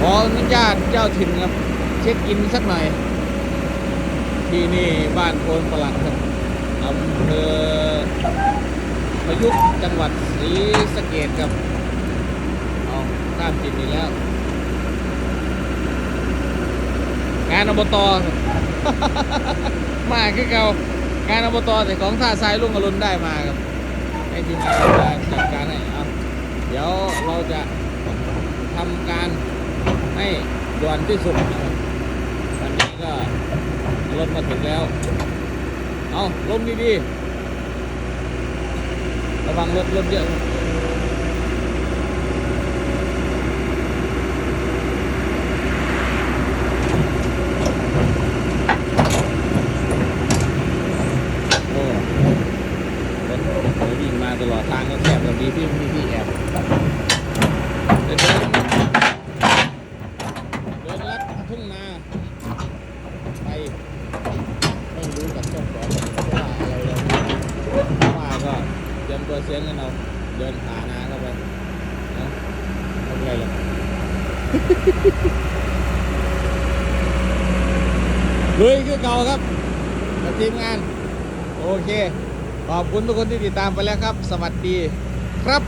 ขออนุญาตเจ้าถิ่นครับ เช็คอินสักหน่อย ที่นี่บ้านโพนประหลัดครับอำเภอพยุกต์จังหวัดศรีสะเกดครับเอาข้ามจิตอีกแล้ว งานอบตมาคือเก่างานอบตแต่ของท่าทรายลุงอรุณได้มาครับให้ทีมงานจัดการให้เอาเดี๋ยวเราจะทำการ ให้ด่วนที่สุดนะครับวันนี้ก็รถมาถึงแล้ว เอาลมดีๆ ระวังรถรถเยอะโอ้รถรถวิ่งมาตลอดทางก็แคบแบบนี้พี่มีที่แอบเดินเดินเดินลัด ทุ่งนาไปไม่รู้กับเจ้าของว่าอะไรเลยว่าก็เตรียมตัวเสียงกันเอาเดินขานาเข้าไปนะไม่เป็นไรหรอกลุยคือเก่าครับกับทีมงาน โอเค ขอบคุณทุกคนที่ติดตามไปแล้วครับ สวัสดีครับ